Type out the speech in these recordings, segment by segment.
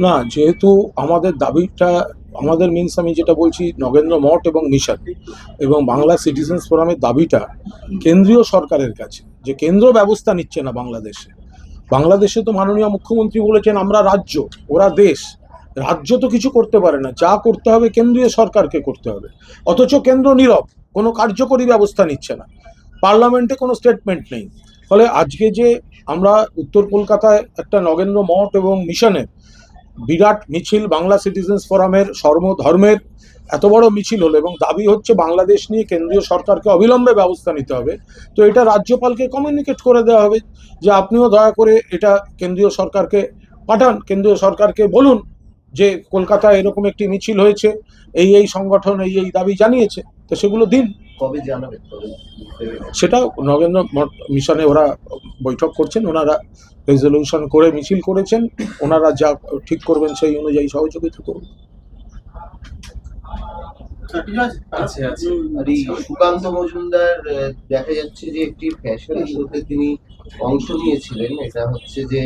না, যেহেতু আমাদের দাবিটা, আমাদের মিনস আমি যেটা বলছি, নগেন্দ্র মঠ এবং মিশন এবং বাংলা সিটিজেন্স ফোরামের দাবিটা কেন্দ্রীয় সরকারের কাছে, যে কেন্দ্র ব্যবস্থা নিচ্ছে না বাংলাদেশে। বাংলাদেশে তো মাননীয় মুখ্যমন্ত্রী বলেছেন, আমরা রাজ্য, ওরা দেশ। রাজ্য তো কিছু করতে পারে না, যা করতে হবে কেন্দ্রীয় সরকারকে করতে হবে। অথচ কেন্দ্র নীরব, কোনো কার্যকরী ব্যবস্থা নিচ্ছে না। পার্লামেন্টে কোনো স্টেটমেন্ট নেই। ফলে আজকে যে আমরা উত্তর কলকাতায় একটা নগেন্দ্র মঠ এবং মিশনের বিরাট মিছিল বাংলা সিটিজেন্স ফোরামের সর্বধর্মের এত বড় মিছিল হলো এবং দাবি হচ্ছে বাংলাদেশ নিয়ে কেন্দ্রীয় সরকারকে অবিলম্বে ব্যবস্থা নিতে হবে। তো এটা রাজ্যপালকে কমিউনিকেট করে দেওয়া হবে যে আপনিও দয়া করে এটা কেন্দ্রীয় সরকারকে পাঠান, কেন্দ্রীয় সরকারকে বলুন যে কলকাতায় এরকম একটি মিছিল হয়েছে, এই এই সংগঠন, এই এই দাবি জানিয়েছে, তো সেগুলো দিন। কবে জানাবেন সেটা নগেন্দ্র মঠ মিশনে ওরা বৈঠক করছেন ওনারা রেজলিউশন করে মিছিল করেছেন ওনারা যা ঠিক করবেন সেই অনুযায়ী সহযোগিতা করবেন আছে আছে আর এই সুকান্ত মজুমদার দেখা যাচ্ছে যে একটি ফ্যাশন শোতে তিনি অংশ নিয়েছিলেন। এটা হচ্ছে যে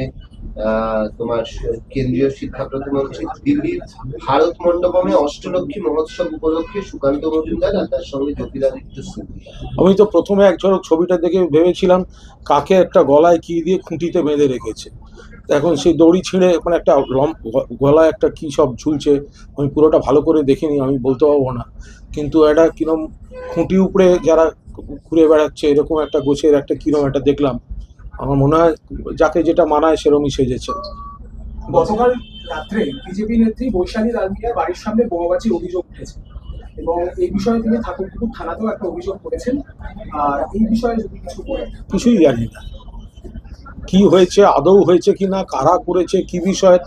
তোমার কেন্দ্রীয় শিক্ষা প্রতিমন্ত্রী দিল্লির ভারত মণ্ডপমে অষ্টলক্ষ্মী মহোৎসব উপলক্ষে সুকান্ত মজুমদার আর তার সঙ্গে জ্যোতিরাদিত্য সিন্ধিয়া আমি তো প্রথমে এক ঝলক ছবিটা দেখে ভেবেছিলাম কাকে একটা গলায় কি দিয়ে খুঁটিতে বেঁধে রেখেছে। এখন সেই দড়ি ছিঁড়ে মানে একটা লম- গ- গলায় একটা কি সব ঝুলছে, আমি পুরোটা ভালো করে দেখিনি, আমি বলতে পারব না। কিন্তু একটা কিরম খুঁটি উপড়ে যারা ঘুরে বেড়াচ্ছে, এরকম একটা গোছের একটা কিরম একটা দেখলাম। আমার মনে হয় যাকে যেটা মানায় সেরমই সেজেছে গতকাল রাত্রে বিজেপি নেত্রী বৈশালী দালমিয়ার বাড়ির সামনে বোমাবাজির অভিযোগ উঠেছে। এবং এই বিষয়ে তিনি ঠাকুরপুকুর থানাতেও একটা অভিযোগ করেছেন। আর এই বিষয়ে যদি কিছু বলেন। কিছুই জানি না। কি হয়েছে আদৌ হয়েছে কি না কারা করেছে কি বিষয়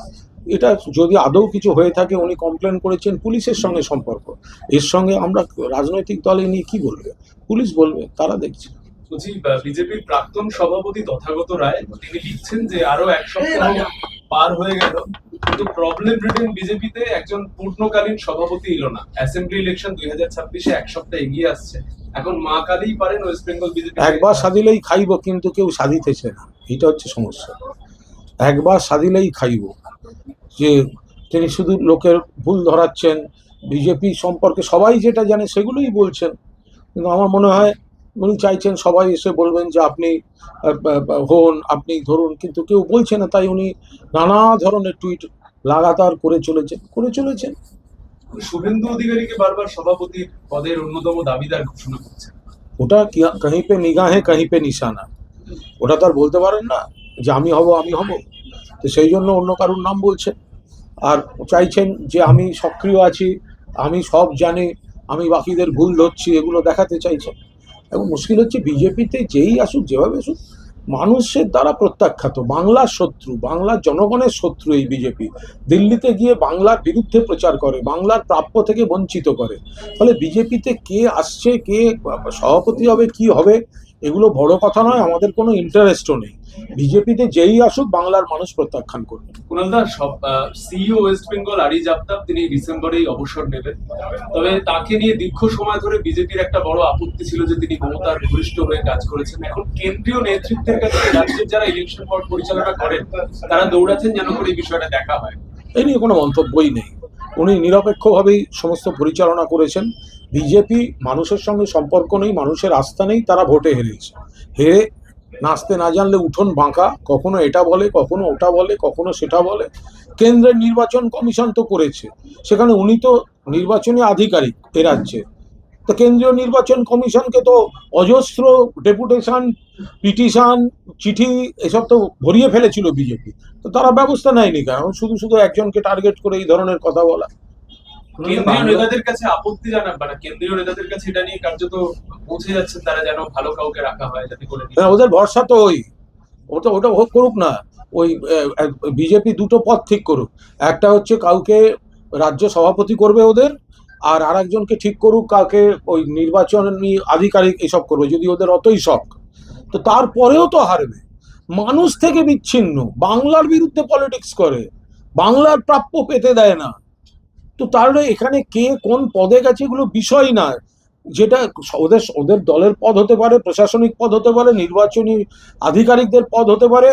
এটা যদি আদৌ কিছু হয়ে থাকে উনি কমপ্লেন করেছেন পুলিশের সঙ্গে সম্পর্ক। এর সঙ্গে আমরা রাজনৈতিক দলে নিয়ে কি বলবে? পুলিশ বলবে তারা দেখছে। বলছি বিজেপির প্রাক্তন সভাপতি তথাগত রায় তিনি লিখছেন যে আরও এক সপ্তাহ পার হয়ে গেল কিন্তু প্রবলেম রিটেন বিজেপিতে একজন পূর্ণকালীন সভাপতি এলো না। অ্যাসেম্বলি ইলেকশন দুই হাজার ছাব্বিশে এক সপ্তাহ এগিয়ে আসছে। এখন মা কালীই পারেন ওয়েস্ট বেঙ্গল বিজেপি একবার সাধিলেই খাইব কিন্তু কেউ সাধিতেছে না। এটা হচ্ছে সমস্যা। একবার সাধিলেই খাইব। যে তিনি শুধু লোকের ভুল ধরাচ্ছেন বিজেপি সম্পর্কে সবাই যেটা জানে সেগুলোই বলছেন। কিন্তু আমার মনে হয় উনি চাইছেন সবাই এসে বলবেন যে আপনি হন আপনি ধরুন কিন্তু কেউ বলছে না তাই উনি নানা ধরনের টুইট লাগাতার করে চলেছেন করে চলেছেন। শুভেন্দু অধিকারীকে বারবার সভাপতি পদের অন্যতম দাবিদার ঘোষণা করছেন ওটা কি- কাहीं পে নিগাহে কাहीं পে নিশানা। ওটা তো আর বলতে পারেন না যে আমি হব আমি হব। তো সেই জন্য অন্য কারোর নাম বলছেন আর চাইছেন যে আমি সক্রিয় আছি আমি সব জানি আমি বাকিদের ভুল ধরছি এগুলো দেখাতে চাইছেন। এবং মুশকিল হচ্ছে বিজেপিতে যেই আসুক, যেভাবে আসুক, মানুষের দ্বারা প্রত্যাখ্যাত বাংলা শত্রু বাংলা জনগণের শত্রু এই বিজেপি। দিল্লিতে গিয়ে বাংলার বিরুদ্ধে প্রচার করে, বাংলার প্রাপ্য থেকে বঞ্চিত করে। ফলে বিজেপিতে কে আসছে, কে সভাপতি হবে, কি হবে, এগুলো বড় কথা নয়, আমাদের কোনো ইন্টারেস্টও নেই। বিজেপিতে যেই আসুক বাংলার মানুষ প্রত্যাখ্যান করবে। কুণালদা সব CEO West Bengal Ariz Aftab তিনি ডিসেম্বরেই অবসর নেবেন। তবে তাকে নিয়ে দীর্ঘ সময় ধরে বিজেপির একটা বড় আপত্তি ছিল যে তিনি ঘনিষ্ঠ হয়ে কাজ করেছেন। এখন কেন্দ্রীয় নেতৃত্বের কাছে রাজ্যের যারা ইলেকশন বোর্ড পরিচালনা করেন তারা দৌড়াচ্ছেন যেন করে এই বিষয়টা দেখা হয়। এই নিয়ে কোনো মন্তব্যই নেই। উনি নিরপেক্ষভাবেই সমস্ত পরিচালনা করেছেন। বিজেপি মানুষের সঙ্গে সম্পর্ক নেই মানুষের আস্থা নেই তারা ভোটে হেরেছে। হেরে নাচতে না জানলে উঠোন বাঁকা, কখনো এটা বলে, কখনো ওটা বলে, কখনো সেটা বলে। কেন্দ্রের নির্বাচন কমিশন তো করেছে, সেখানে উনি তো নির্বাচনী আধিকারিক এ রাজ্যে। তো কেন্দ্রীয় নির্বাচন কমিশনকে তো অজস্র ডেপুটেশন, পিটিশন, চিঠি এসব তো ভরিয়ে ফেলেছিল বিজেপি। তো তারা ব্যবস্থা নেয়নি কেন? শুধু শুধু একজনকে টার্গেট করে এই ধরনের কথা বলা। কেন্দ্রীয় নেতাদের কাছে আপত্তি জানান মানে কেন্দ্রীয় নেতাদের কাছে এটা নিয়ে কার্যত পৌঁছে যাচ্ছেন তারা যেন ভালো কাউকে রাখা হয় যাতে করে ওদের ভরসা তো ওই। ওটা ওটা হোক করুক না। ওই বিজেপি দুটো পথ ঠিক করুক। একটা হচ্ছে কাউকে রাজ্য সভাপতি করবে ওদের আর আরেকজনকে ঠিক করুক কাউকে ওই নির্বাচনী আধিকারিক এসব করবে যদি ওদের অতই শখ। তো তারপরেও তো হারবে। মানুষ থেকে বিচ্ছিন্ন। বাংলার বিরুদ্ধে পলিটিক্স করে। বাংলার প্রাপ্য পেতে দেয় না। তো তাহলে এখানে কে কোন পদে গেছে এগুলো বিষয় না যেটা ওদের ওদের দলের পদ হতে পারে প্রশাসনিক পদ হতে পারে নির্বাচনী আধিকারিকদের পদ হতে পারে।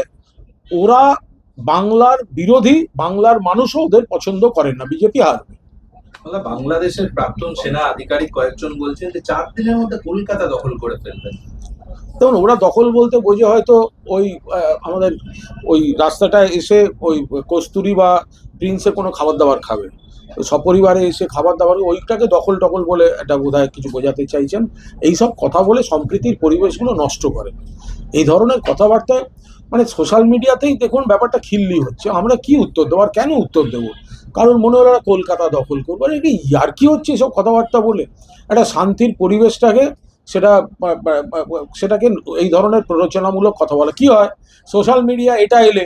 ওরা বাংলার বিরোধী বাংলার মানুষও ওদের পছন্দ করেন না বিজেপি হারবে। বাংলাদেশের প্রাক্তন সেনা আধিকারিক কয়েকজন বলছেন যে চার দিনের মধ্যে কলকাতা দখল করে ফেলবেন। দেখুন ওরা দখল বলতে বোঝে হয়তো ওই আমাদের ওই রাস্তাটায় এসে ওই কস্তুরি বা প্রিন্সে কোনো খাবার দাবার খাবে। সপরিবারে এসে খাবার দাবার ওইটাকে দখল টখল বলে এটা বোধহয় কিছু বোঝাতে চাইছেন। এইসব কথা বলে সম্প্রীতির পরিবেশগুলো নষ্ট করে। এই ধরনের কথাবার্তা মানে সোশ্যাল মিডিয়াতেই দেখুন ব্যাপারটা খিল্লি হচ্ছে। আমরা কি উত্তর দেবো আর কেন উত্তর দেবো? কারণ মনে হলো কলকাতা দখল করব। আরে এটা ইয়ার কি হচ্ছে এসব কথাবার্তা বলে? একটা শান্তির পরিবেশটাকে সেটা সেটাকে এই ধরনের প্ররোচনামূলক কথা বলা। কি হয়? সোশ্যাল মিডিয়া এটা এলে,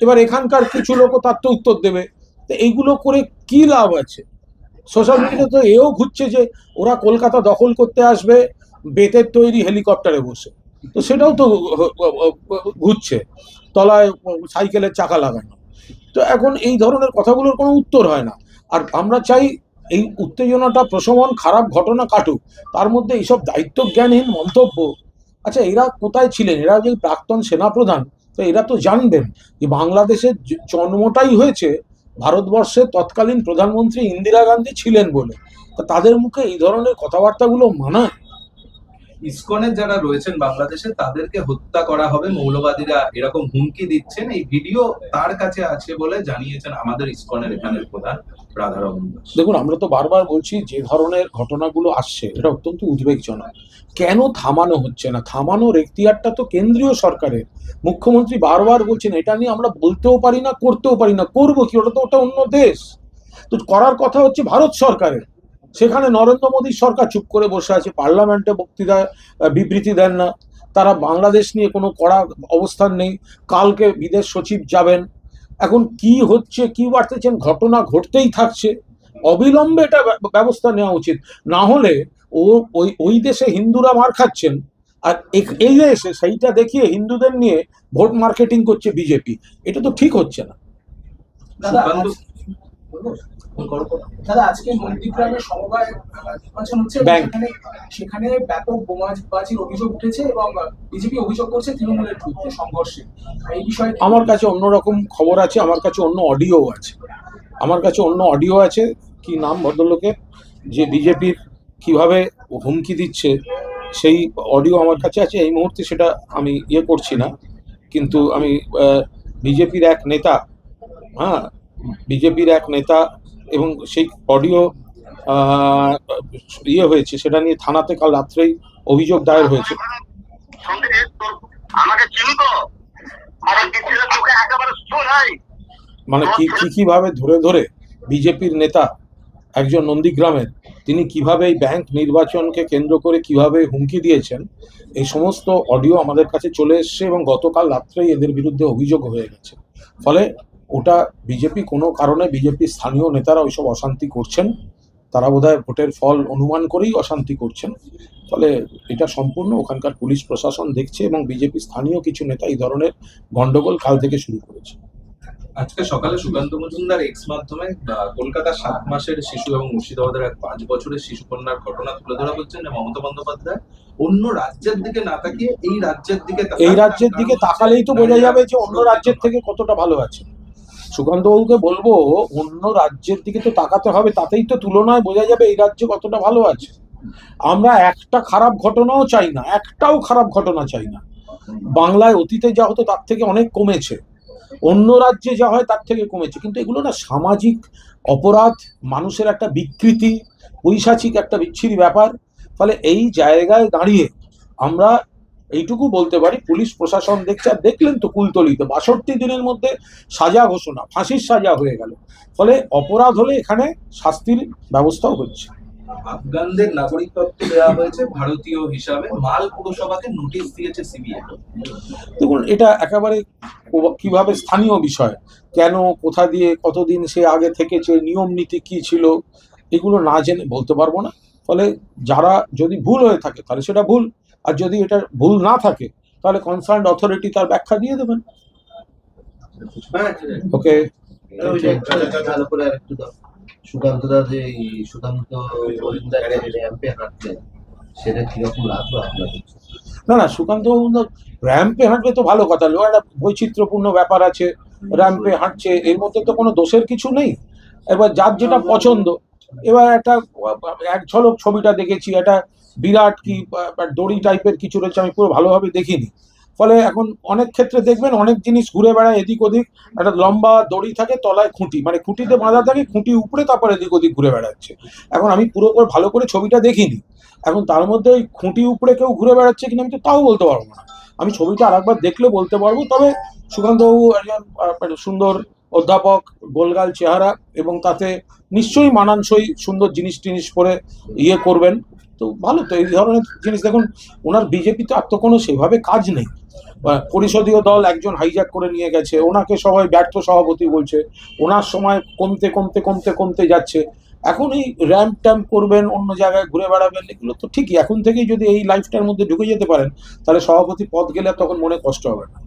এবার এখানকার কিছু লোকও তার তো উত্তর দেবে। তো এইগুলো করে কি লাভ আছে? সোশ্যাল মিডিয়া তো এও ঘুরছে যে ওরা কলকাতা দখল করতে আসবে, বেতের তৈরি হেলিকপ্টারে বসে। তো সেটাও তো ঘুরছে, তলায় সাইকেলের চাকা লাগানো। তো এখন এই ধরনের কথাগুলোর কোনো উত্তর হয় না। আর আমরা চাই এই উত্তেজনাটা প্রশমন, খারাপ ঘটনা কাটুক। তার মধ্যে এইসব দায়িত্ব জ্ঞানহীন মন্তব্য। আচ্ছা এরা কোথায় ছিলেন? এরা যে প্রাক্তন সেনাপ্রধান, তো এরা তো জানবেন যে বাংলাদেশের জন্মটাই হয়েছে ভারতবর্ষের তৎকালীন প্রধানমন্ত্রী ইন্দিরা গান্ধী ছিলেন বলে। তাদের মুখে এই ধরনের কথাবার্তাগুলো মানায়? ইসকনের যারা রয়েছেন বাংলাদেশে, তাদেরকে হত্যা করা হবে। মৌলবাদীরা এরকম হুমকি দিচ্ছেন। এই ভিডিও তার কাছে আছে বলে জানিয়েছেন আমাদের ইসকনের এখানের প্রধান দেখুন, আমরা তো বারবার বলছি যে ধরনের ঘটনাগুলো আসছে, এটা অত্যন্ত উদ্বেগজনক। কেন থামানো হচ্ছে না? থামানোর এখতিয়ারটা তো কেন্দ্রীয় সরকারের। মুখ্যমন্ত্রী বারবার বলছেন, এটা নিয়ে আমরা বলতেও পারি না, করতেও পারি না। করব কি? ওটা তো, ওটা অন্য দেশ। তো করার কথা হচ্ছে ভারত সরকারের। সেখানে নরেন্দ্র মোদীর সরকার চুপ করে বসে আছে, পার্লামেন্টে বক্তৃতা বিবৃতি দেন না। তারা বাংলাদেশ নিয়ে কোনো কড়া অবস্থান নেই। কালকে বিদেশ সচিব যাবেন। এখন কি হচ্ছে, কি বাড়তেছেন ঘটনা ঘটতেই থাকছে। অবিলম্বে এটা ব্যবস্থা নেওয়া উচিত। না হলে ও, ওই ওই দেশে হিন্দুরা মার খাচ্ছেন। আর এই দেশে সেইটা দেখিয়ে হিন্দুদের নিয়ে ভোট মার্কেটিং করছে বিজেপি। এটা তো ঠিক হচ্ছে না। দাদা দাদা আজকে নন্দীগ্রামের সমবায় নির্বাচন হচ্ছে। সেখানে সেখানে ব্যাপক বোমাবাজির অভিযোগ উঠেছে এবং বিজেপি অভিযোগ করছে তৃণমূলের বিরুদ্ধে সংঘর্ষে। এই বিষয়ে আমার কাছে অন্যরকম খবর আছে আমার কাছে অন্য অডিও আছে। আমার কাছে অন্য অডিও আছে কি নাম ভদ্রলোকের যে বিজেপির কীভাবে হুমকি দিচ্ছে সেই অডিও আমার কাছে আছে। এই মুহূর্তে সেটা আমি ইয়ে করছি না কিন্তু আমি বিজেপির এক নেতা হ্যাঁ বিজেপির এক নেতা এবং সেই অডিও ইয়ে হয়েছে সেটা নিয়ে থানাতে কাল রাত্রেই অভিযোগ দায়ের হয়েছে। মানে কি কি কীভাবে ধরে ধরে বিজেপির নেতা একজন নন্দীগ্রামের তিনি কীভাবে এই ব্যাংক নির্বাচনকে কেন্দ্র করে কীভাবে হুমকি দিয়েছেন এই সমস্ত অডিও আমাদের কাছে চলে এসছে এবং গতকাল রাত্রেই এদের বিরুদ্ধে অভিযোগ হয়ে গেছে। ফলে ওটা বিজেপি কোনো কারণে বিজেপি স্থানীয় নেতারা ওইসব অশান্তি করছেন। তারা বোধহয় ভোটের ফল অনুমান করেই অশান্তি করছেন। ফলে এটা সম্পূর্ণ ওখানকার পুলিশ প্রশাসন দেখছে এবং বিজেপি স্থানীয় কিছু নেতা এই ধরনের গন্ডগোল কাল থেকে শুরু করেছে। আজকে সকালে সুকান্ত মজুমদার এক্স মাধ্যমে আহ, কলকাতার সাত মাসের শিশু এবং মুর্শিদাবাদের এক পাঁচ বছরের শিশু কন্যার ঘটনা তুলে ধরা হচ্ছেন মমতা বন্দ্যোপাধ্যায়। অন্য রাজ্যের দিকে না তাকিয়ে এই রাজ্যের দিকে এই রাজ্যের দিকে তাকালেই তো বোঝা যাবে যে অন্য রাজ্যের থেকে কতটা ভালো আছে সুকান্ত বাবুকে বলব, অন্য রাজ্যের দিকে তো তাকাতে হবে, তাতেই তো তুলনায় বোঝা যাবে এই রাজ্য কতটা ভালো আছে। আমরা একটা খারাপ ঘটনাও চাই না, একটাও খারাপ ঘটনা চাই না। বাংলায় অতীতে যা হতো তার থেকে অনেক কমেছে। অন্য রাজ্যে যা হয় তার থেকে কমেছে। কিন্তু এগুলো না সামাজিক অপরাধ, মানুষের একটা বিকৃতি, পৈশাচিক একটা বিচ্ছিরি ব্যাপার। ফলে এই জায়গায় দাঁড়িয়ে আমরা এইটুকু বলতে পারি পুলিশ প্রশাসন দেখছে আর দেখলেন তো কুলতলিতে বাষট্টি দিনের মধ্যে সাজা ঘোষণা ফাঁসির সাজা হয়ে গেল। ফলে অপরাধ হলে এখানে শাস্তির ব্যবস্থাও হচ্ছে। আফগানদের নাগরিকত্ব দেওয়া হয়েছে ভারতীয় হিসাবে। মাল পুরসভাকে নোটিশ দিয়েছে সিবিআই। দেখুন এটা একেবারে কীভাবে স্থানীয় বিষয়? কেন কোথা দিয়ে কতদিন সে আগে থেকেছে নিয়ম নীতি কি ছিল? এগুলো না জেনে বলতে পারব না। ফলে যারা যদি ভুল হয়ে থাকে তাহলে সেটা ভুল। আর যদি এটা ভুল না থাকে তাহলে কনসার্ন অথরিটি তার ব্যাখ্যা দিয়ে দেবেন। ওকে সুকান্ত দা যে এই সুকান্ত র্যাম্পে হাঁটলেন সেটা কীরকম লাগল আপনাদের? না না সুকান্ত র্যাম্পে হাঁটবে তো ভালো কথা লো একটা বৈচিত্র্যপূর্ণ ব্যাপার আছে র্যাম্পে হাঁটছে এর মধ্যে তো কোনো দোষের কিছু নেই। এবার যার যেটা পছন্দ এবার একটা এক ঝলক ছবিটা দেখেছি একটা বিরাট কি দড়ি টাইপের কিছু রয়েছে, আমি পুরো ভালোভাবে দেখিনি। ফলে এখন অনেক ক্ষেত্রে দেখবেন অনেক জিনিস ঘুরে বেড়ায় এদিক ওদিক। একটা লম্বা দড়ি থাকে, তলায় খুঁটি। মানে খুঁটিতে বাঁধা থাকে, খুঁটি উপরে, তারপর এদিক ওদিক ঘুরে বেড়াচ্ছে। এখন আমি পুরো করে ভালো করে ছবিটা দেখিনি। এখন তার মধ্যে ওই খুঁটি উপরে কেউ ঘুরে বেড়াচ্ছে কিনা আমি তো তাও বলতে পারব না। আমি ছবিটা আরেকবার দেখলে বলতে পারব। তবে সুকান্তবাবু একজন সুন্দর অধ্যাপক, গোলগাল চেহারা এবং তাতে নিশ্চয়ই মানানসই সুন্দর জিনিস টিনিস পরে ইয়ে করবেন। তো ভালো, তো এই ধরনের জিনিস দেখুন, ওনার বিজেপিতে আর তো কোনো সেভাবে কাজ নেই। পরিষদীয় দল একজন হাইজ্যাক করে নিয়ে গেছে, ওনাকে সবাই ব্যর্থ সভাপতি বলছে, ওনার সময় কমতে কমতে কমতে কমতে যাচ্ছে। এখন এই র্যাম্প ট্যাম্প করবেন, অন্য জায়গায় ঘুরে বেড়াবেন, এগুলো তো ঠিকই। এখন থেকেই যদি এই লাইফটার মধ্যে ঢুকে যেতে পারেন, তাহলে সভাপতি পদ গেলে তখন মনে কষ্ট হবে না।